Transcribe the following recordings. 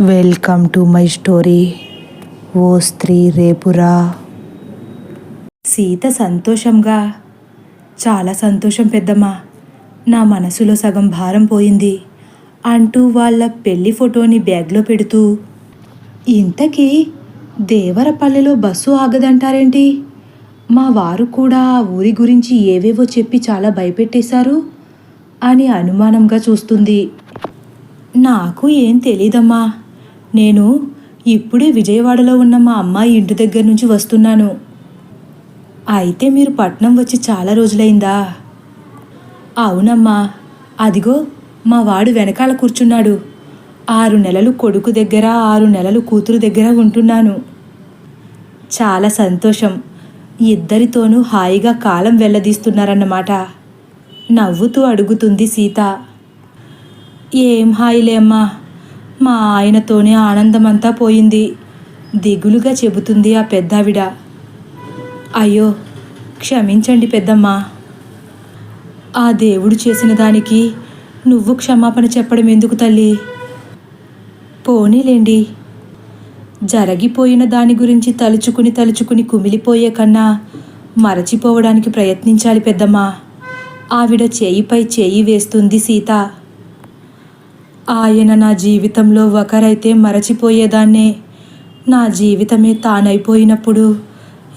Welcome to my story ఓ స్త్రీ రేపురా. సీత సంతోషంగా చాలా సంతోషం పెద్దమ్మా నా మనసులో సగం భారం పోయింది అంటూ వాళ్ళ పెళ్ళి ఫోటోని బ్యాగ్లో పెడుతూ ఇంతకీ దేవరపల్లెలో బస్సు ఆగదంటారేంటి? మా వారు కూడా ఆ ఊరి గురించి ఏవేవో చెప్పి చాలా భయపెట్టేశారు అని అనుమానంగా చూస్తుంది. నాకు ఏం తెలీదమ్మా నేను ఇప్పుడే విజయవాడలో ఉన్న మా అమ్మాయి ఇంటి దగ్గర నుంచి వస్తున్నాను. అయితే మీరు పట్నం వచ్చి చాలా రోజులైందా? అవునమ్మా. అదిగో మా వాడు వెనకాల కూర్చున్నాడు. ఆరు నెలలు కొడుకు దగ్గర ఆరు నెలలు కూతురు దగ్గర ఉంటున్నాను. చాలా సంతోషం. ఇద్దరితోనూ హాయిగా కాలం వెళ్ళదీస్తున్నారన్నమాట నవ్వుతూ అడుగుతుంది సీత. ఏం హాయిలే అమ్మా. మా ఆయనతోనే ఆనందమంతా పోయింది. దిగులుగా చెబుతుంది ఆ పెద్దావిడ. అయ్యో క్షమించండి పెద్దమ్మా. ఆ దేవుడు చేసిన దానికి నువ్వు క్షమాపణ చెప్పడం ఎందుకు తల్లి? పోనీలేండి. జరిగిపోయిన దాని గురించి తలుచుకుని తలుచుకుని కుమిలిపోయే కన్నా మరచిపోవడానికి ప్రయత్నించాలి పెద్దమ్మా. ఆవిడ చేయిపై చేయి వేస్తుంది సీత. ఆయన నా జీవితంలో ఒకరైతే మరచిపోయేదాన్నే. నా జీవితమే తానైపోయినప్పుడు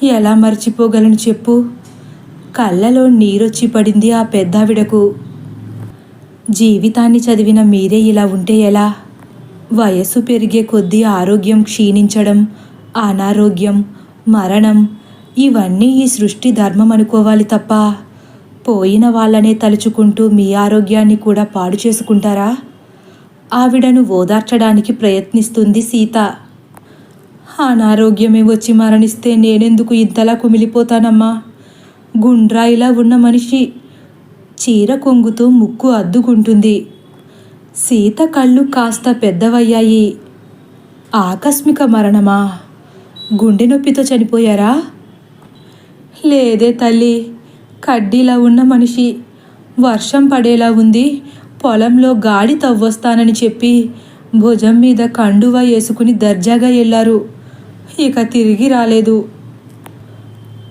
ఎలా మర్చిపోగలను చెప్పు? కళ్ళలో నీరొచ్చి పడింది ఆ పెద్దావిడకు. జీవితాన్ని చదివిన మీరే ఇలా ఉంటే ఎలా? వయస్సు పెరిగే కొద్దీ ఆరోగ్యం క్షీణించడం అనారోగ్యం మరణం ఇవన్నీ ఈ సృష్టి ధర్మం అనుకోవాలి తప్ప పోయిన వాళ్ళనే తలుచుకుంటూ మీ ఆరోగ్యాన్ని కూడా పాడు చేసుకుంటారా? ఆవిడను ఓదార్చడానికి ప్రయత్నిస్తుంది సీత. అనారోగ్యమే వచ్చి మరణిస్తే నేనెందుకు ఇంతలా కుమిలిపోతానమ్మా? గుండ్రాయిలా ఉన్న మనిషి చీర కొంగుతూ ముక్కు అద్దుకుంటుంది. సీత కళ్ళు కాస్త పెద్దవయ్యాయి. ఆకస్మిక మరణమా? గుండె నొప్పితో చనిపోయారా? లేదే తల్లి కడ్డీలా ఉన్న మనిషి వర్షం పడేలా ఉంది పొలంలో గాడి తవ్వొస్తానని చెప్పి భుజం మీద కండువ వేసుకుని దర్జాగా వెళ్ళారు. ఇక తిరిగి రాలేదు.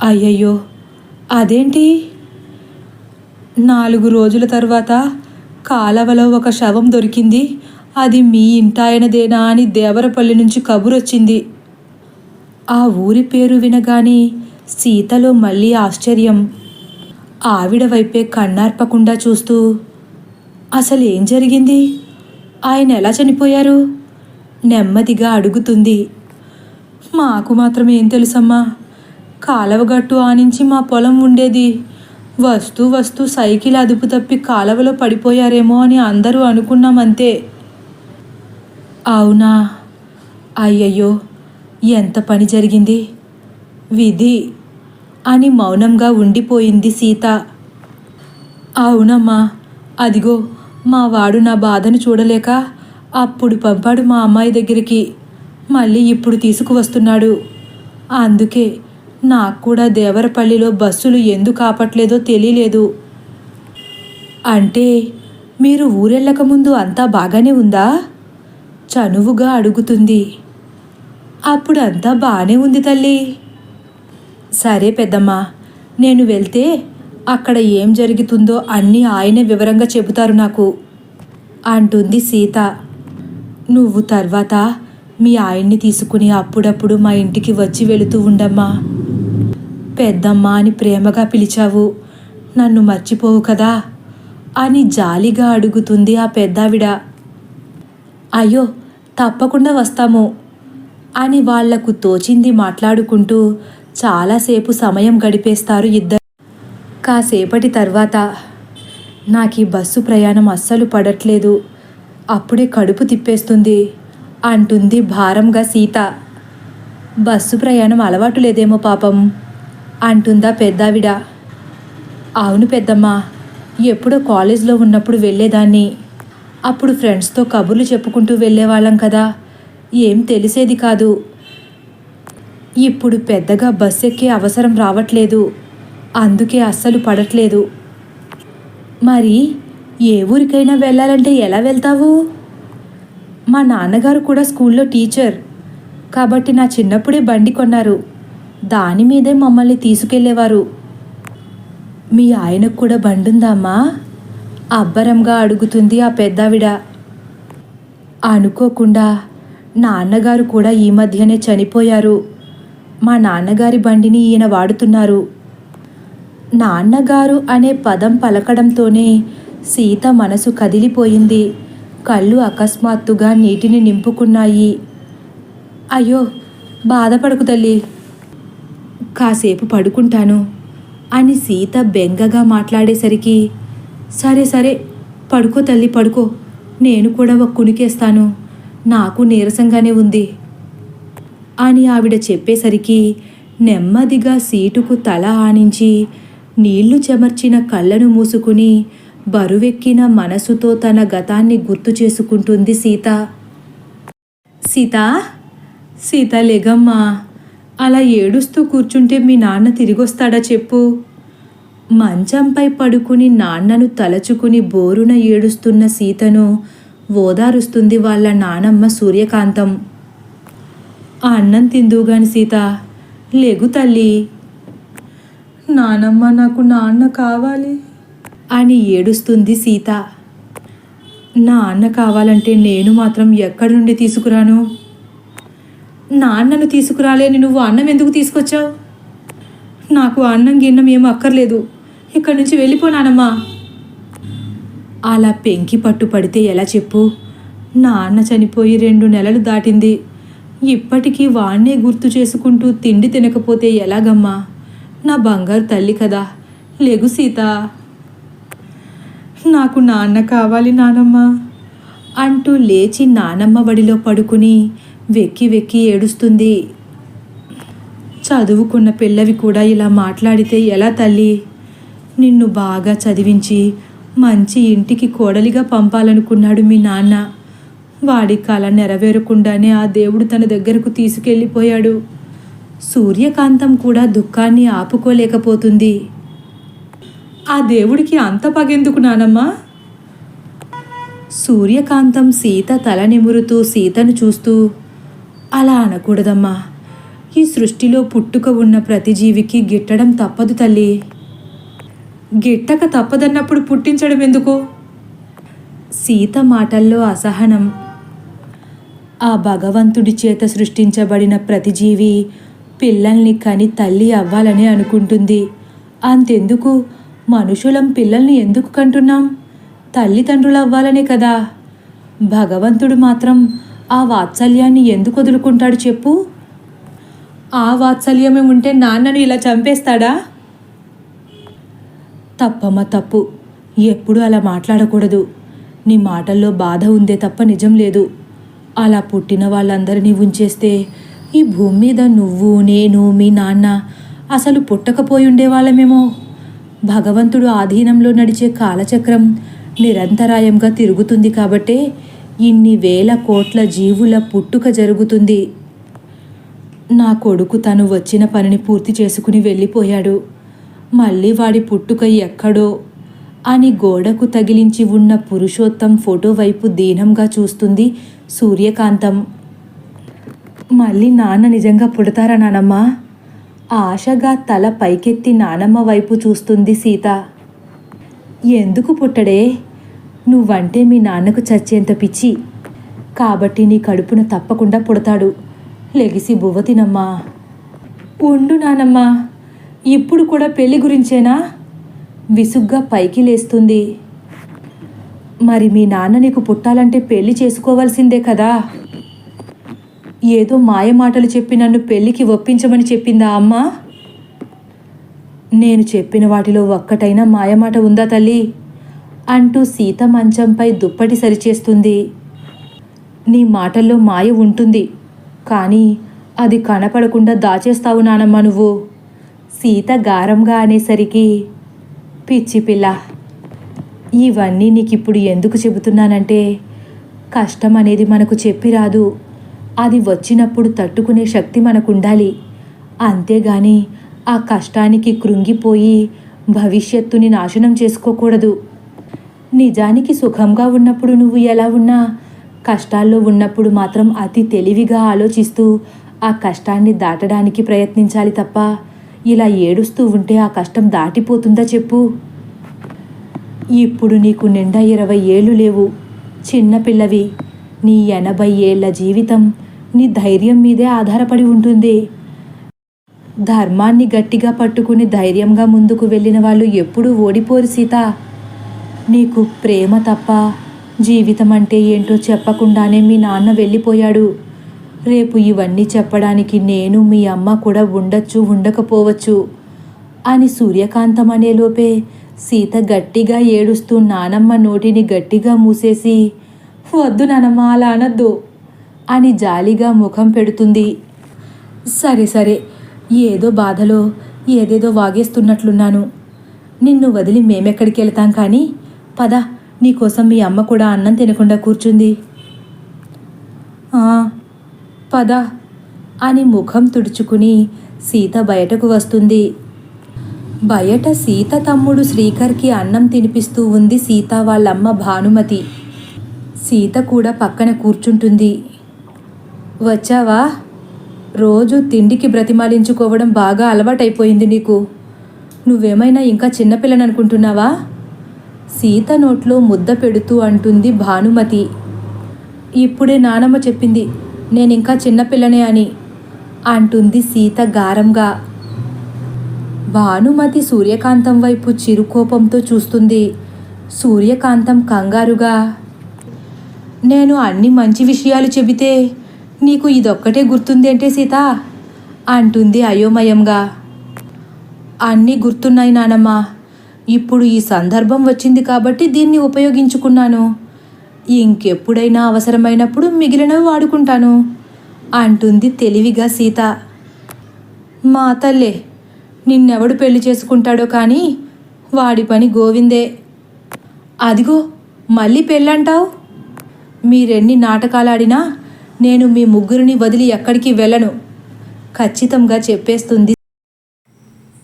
అయ్యయ్యో అదేంటి? నాలుగు రోజుల తర్వాత కాలవలో ఒక శవం దొరికింది. అది మీ ఇంటాయనదేనా అని దేవరపల్లి నుంచి కబురొచ్చింది. ఆ ఊరి పేరు వినగానే సీతలో మళ్ళీ ఆశ్చర్యం. ఆవిడ వైపే కన్నార్పకుండా చూస్తూ అసలు ఏం జరిగింది? ఆయన ఎలా చనిపోయారు? నెమ్మదిగా అడుగుతుంది. మాకు మాత్రం ఏం తెలుసమ్మా? కాలవగట్టు ఆనించి మా పొలం ఉండేది. వస్తూ వస్తూ సైకిల్ అదుపు తప్పి కాలవలో పడిపోయారేమో అని అందరూ అనుకున్నామంతే. అవునా? అయ్యయ్యో ఎంత పని జరిగింది? విధి అని మౌనంగా ఉండిపోయింది సీత. అవునమ్మా అదిగో మా వాడు నా బాధను చూడలేక అప్పుడు పంపాడు మా అమ్మాయి దగ్గరికి. మళ్ళీ ఇప్పుడు తీసుకువస్తున్నాడు. అందుకే నాకు కూడా దేవరపల్లిలో బస్సులు ఎందుకు ఆపట్లేదో తెలియలేదు. అంటే మీరు ఊరెళ్ళక ముందు అంతా బాగానే ఉందా? చనువుగా అడుగుతుంది. అప్పుడు అంతా బాగానే ఉంది తల్లి. సరే పెద్దమ్మా నేను వెళ్తే అక్కడ ఏం జరుగుతుందో అన్నీ ఆయనే వివరంగా చెబుతారు నాకు అంటుంది సీత. నువ్వు తర్వాత మీ ఆయన్ని తీసుకుని అప్పుడప్పుడు మా ఇంటికి వచ్చి వెళుతూ ఉండమ్మా. పెద్దమ్మ అని ప్రేమగా పిలిచావు నన్ను మర్చిపోవు కదా అని జాలిగా అడుగుతుంది ఆ పెద్దావిడ. అయ్యో తప్పకుండా వస్తాము అని వాళ్ళకు తోచింది మాట్లాడుకుంటూ చాలాసేపు సమయం గడిపేస్తారు ఇద్దరు. కాసేపటి తర్వాత నాకు ఈ బస్సు ప్రయాణం అస్సలు పడట్లేదు. అప్పుడే కడుపు తిప్పేస్తుంది అంటుంది భారంగా సీత. బస్సు ప్రయాణం అలవాటు లేదేమో పాపం అంటుందా పెద్దావిడ. అవును పెద్దమ్మ ఎప్పుడో కాలేజ్లో ఉన్నప్పుడు వెళ్ళేదాన్ని. అప్పుడు ఫ్రెండ్స్తో కబుర్లు చెప్పుకుంటూ వెళ్ళేవాళ్ళం కదా ఏం తెలిసేది కాదు. ఇప్పుడు పెద్దగా బస్ ఎక్కే అవసరం రావట్లేదు. అందుకే అస్సలు పడట్లేదు. మరి ఏ ఊరికైనా వెళ్ళాలంటే ఎలా వెళ్తావు? మా నాన్నగారు కూడా స్కూల్లో టీచర్. కాబట్టి నా చిన్నప్పుడే బండి కొన్నారు. దాని మీదే మమ్మల్ని తీసుకెళ్ళేవారు. మీ ఆయనకు కూడా బండుందామ్మా అబ్బరంగా అడుగుతుంది ఆ పెద్దావిడ. అనుకోకుండా నాన్నగారు కూడా ఈ మధ్యనే చనిపోయారు. మా నాన్నగారి బండిని ఈయన వాడుతున్నారు. నాన్నగారు అనే పదం పలకడంతోనే సీత మనసు కదిలిపోయింది. కళ్ళు అకస్మాత్తుగా నీటిని నింపుకున్నాయి. అయ్యో బాధపడకు తల్లి. కాసేపు పడుకుంటాను అని సీత బెంగగా మాట్లాడేసరికి సరే సరే పడుకో తల్లి పడుకో. నేను కూడా ఒక కునికేస్తాను. నాకు నీరసంగానే ఉంది అని ఆవిడ చెప్పేసరికి నెమ్మదిగా సీటుకు తల ఆనించి నీళ్ళు చెమర్చిన కళ్ళను మూసుకుని బరువెక్కిన మనసుతో తన గతాన్ని గుర్తు చేసుకుంటుంది సీత. సీత? సీత లేగమ్మా. అలా ఏడుస్తూ కూర్చుంటే మీ నాన్న తిరిగొస్తాడా చెప్పు. మంచంపై పడుకుని నాన్నను తలచుకుని బోరున ఏడుస్తున్న సీతను ఓదారుస్తుంది వాళ్ళ నానమ్మ సూర్యకాంతం. ఆ అన్నం తిందుగాని సీత. లెగు తల్లి. నానమ్మ నాకు నాన్న కావాలి. అని ఏడుస్తుంది సీత. నాన్న కావాలంటే నేను మాత్రం ఎక్కడి నుండి తీసుకురాను? నాన్నను తీసుకురాలేని నువ్వు అన్నం ఎందుకు తీసుకొచ్చావు? నాకు అన్నం గిన్నం ఏం అక్కర్లేదు. ఇక్కడి నుంచి వెళ్ళిపోనానమ్మా అలా పెంకి పట్టు పడితే ఎలా చెప్పు? నాన్న చనిపోయి రెండు నెలలు దాటింది. ఇప్పటికీ వాణ్ణే గుర్తు చేసుకుంటూ తిండి తినకపోతే ఎలాగమ్మా? నా బంగారు తల్లి కదా. లేగు సీత. నాకు నాన్న కావాలి నానమ్మ. అంటూ లేచి నానమ్మ వడిలో పడుకుని వెక్కి వెక్కి ఏడుస్తుంది. చదువుకున్న పిల్లవి కూడా ఇలా మాట్లాడితే ఎలా తల్లి? నిన్ను బాగా చదివించి మంచి ఇంటికి కోడలిగా పంపాలనుకున్నాడు మీ నాన్న. వాడి కళ నెరవేరకుండానే ఆ దేవుడు తన దగ్గరకు తీసుకెళ్ళిపోయాడు. సూర్యకాంతం కూడా దుఃఖాన్ని ఆపుకోలేకపోతుంది. ఆ దేవుడికి అంత పగెందుకు నానమ్మా? సూర్యకాంతం సీత తల నిమురుతూ సీతను చూస్తూ అలా అనకూడదమ్మా. ఈ సృష్టిలో పుట్టుక ఉన్న ప్రతి జీవికి గిట్టడం తప్పదు తల్లి. గిట్టక తప్పదన్నప్పుడు పుట్టించడం ఎందుకు? సీత మాటల్లో అసహనం. ఆ భగవంతుడి చేత సృష్టించబడిన ప్రతి జీవి పిల్లల్ని కని తల్లి అవ్వాలని అనుకుంటుంది. అంతెందుకు? మనుషులం పిల్లల్ని ఎందుకు కంటున్నాం? తల్లిదండ్రులు అవ్వాలనే కదా. భగవంతుడు మాత్రం ఆ వాత్సల్యాన్ని ఎందుకు వదులుకుంటాడు చెప్పు? ఆ వాత్సల్యమే ఉంటే నాన్నను ఇలా చంపేస్తాడా? తప్పమ్మ తప్పు. ఎప్పుడు అలా మాట్లాడకూడదు. నీ మాటల్లో బాధ ఉందే తప్ప నిజం లేదు. అలా పుట్టిన వాళ్ళందరినీ ఉంచేస్తే ఈ భూమి మీద నువ్వు నేను మీ నాన్న అసలు పుట్టకపోయి ఉండేవాళ్ళమేమో భగవంతుడు ఆధీనంలో నడిచే కాలచక్రం నిరంతరాయంగా తిరుగుతుంది కాబట్టే ఇన్ని వేల కోట్ల జీవుల పుట్టుక జరుగుతుంది. నా కొడుకు తను వచ్చిన పనిని పూర్తి చేసుకుని వెళ్ళిపోయాడు. మళ్ళీ వాడి పుట్టుక ఎక్కడో అని గోడకు తగిలించి ఉన్న పురుషోత్తం ఫోటో వైపు దీనంగా చూస్తుంది సూర్యకాంతం. మళ్ళీ నాన్న నిజంగా పుడతారా నానమ్మా? ఆశగా తల పైకెత్తి నానమ్మ వైపు చూస్తుంది సీత. ఎందుకు పుట్టడే? నువ్వంటే మీ నాన్నకు చచ్చేంత పిచ్చి. కాబట్టి నీ కడుపున తప్పకుండా పుడతాడు. లెగిసి బువ్వ తినమ్మా. ఉండు నానమ్మా. ఇప్పుడు కూడా పెళ్ళి గురించేనా? విసుగ్గా పైకి లేస్తుంది. మరి మీ నాన్న నీకు పుట్టాలంటే పెళ్ళి చేసుకోవాల్సిందే కదా? ఏదో మాయ మాటలు చెప్పి నన్ను పెళ్ళికి ఒప్పించమని చెప్పిందా అమ్మ? నేను చెప్పిన వాటిలో ఒక్కటైనా మాయమాట ఉందా తల్లి? అంటూ సీత మంచంపై దుప్పటి సరిచేస్తుంది. నీ మాటల్లో మాయ ఉంటుంది. కానీ అది కనపడకుండా దాచేస్తావు నానమ్మ నువ్వు. సీత గారంగా అనేసరికి పిచ్చి పిల్ల ఇవన్నీ నీకు ఇప్పుడు ఎందుకు చెబుతున్నానంటే కష్టం అనేది మనకు చెప్పి రాదు. అది వచ్చినప్పుడు తట్టుకునే శక్తి మనకు ఉండాలి అంతేగాని ఆ కష్టానికి కృంగిపోయి భవిష్యత్తుని నాశనం చేసుకోకూడదు. నిజానికి సుఖంగా ఉన్నప్పుడు నువ్వు ఎలా ఉన్నా కష్టాల్లో ఉన్నప్పుడు మాత్రం అతి తెలివిగా ఆలోచిస్తూ ఆ కష్టాన్ని దాటడానికి ప్రయత్నించాలి తప్ప ఇలా ఏడుస్తూ ఉంటే ఆ కష్టం దాటిపోతుందా చెప్పు. ఇప్పుడు నీకు నిండా ఇరవై ఏళ్ళు లేవు. చిన్నపిల్లవి నీ ఎనభై ఏళ్ళ జీవితం నీ ధైర్యం మీదే ఆధారపడి ఉంటుంది. ధర్మాన్ని గట్టిగా పట్టుకుని ధైర్యంగా ముందుకు వెళ్ళిన వాళ్ళు ఎప్పుడూ ఓడిపోరు సీత. నీకు ప్రేమ తప్ప జీవితం అంటే ఏంటో చెప్పకుండానే మీ నాన్న వెళ్ళిపోయాడు. రేపు ఇవన్నీ చెప్పడానికి నేను మీ అమ్మ కూడా ఉండొచ్చు ఉండకపోవచ్చు అని సూర్యకాంతం అనేలోపే సీత గట్టిగా ఏడుస్తూ నానమ్మ నోటిని గట్టిగా మూసేసి వద్దు నానమ్మ అలా అనద్దు అని జాలిగా ముఖం పెడుతుంది. సరే సరే ఏదో బాధలో ఏదేదో వాగేస్తున్నట్లున్నాను. నిన్ను వదిలి మేమెక్కడికి వెళ్తాం కానీ పద నీకోసం మీ అమ్మ కూడా అన్నం తినకుండా కూర్చుంది. పద అని ముఖం తుడుచుకుని సీత బయటకు వస్తుంది. బయట సీత తమ్ముడు శ్రీకర్కి అన్నం తినిపిస్తూ ఉంది సీత వాళ్ళమ్మ భానుమతి. సీత కూడా పక్కన కూర్చుంటుంది. వచ్చావా? రోజు తిండికి బ్రతిమాలించుకోవడం బాగా అలవాటైపోయింది నీకు. నువ్వేమైనా ఇంకా చిన్నపిల్లని అనుకుంటున్నావా సీత నోట్లో ముద్ద పెడుతూ అంటుంది భానుమతి. ఇప్పుడే నానమ్మ చెప్పింది నేను ఇంకా చిన్నపిల్లనే అని అంటుంది సీత గారంగా. భానుమతి సూర్యకాంతం వైపు చిరుకోపంతో చూస్తుంది. సూర్యకాంతం కంగారుగా నేను అన్ని మంచి విషయాలు చెబితే నీకు ఇదొక్కటే గుర్తుందేంటే సీత? అంటుంది అయోమయంగా. అన్నీ గుర్తున్నాయి నానమ్మ. ఇప్పుడు ఈ సందర్భం వచ్చింది కాబట్టి దీన్ని ఉపయోగించుకున్నాను. ఇంకెప్పుడైనా అవసరమైనప్పుడు మిగిలినవి వాడుకుంటాను అంటుంది తెలివిగా సీత. మా తల్లే నిన్నెవడు పెళ్ళి చేసుకుంటాడో కానీ వాడి పని గోవిందే. అదిగో మళ్ళీ పెళ్ళంటావు? మీరెన్ని నాటకాలాడినా నేను మీ ముగ్గురిని వదిలి ఎక్కడికి వెళ్ళను. ఖచ్చితంగా చెప్పేస్తుంది.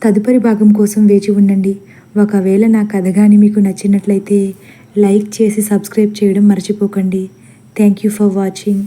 తదుపరి భాగం కోసం వేచి ఉండండి. ఒకవేళ నా కథ కానీ మీకు నచ్చినట్లయితే లైక్ చేసి సబ్స్క్రైబ్ చేయడం మర్చిపోకండి. Thank you for watching.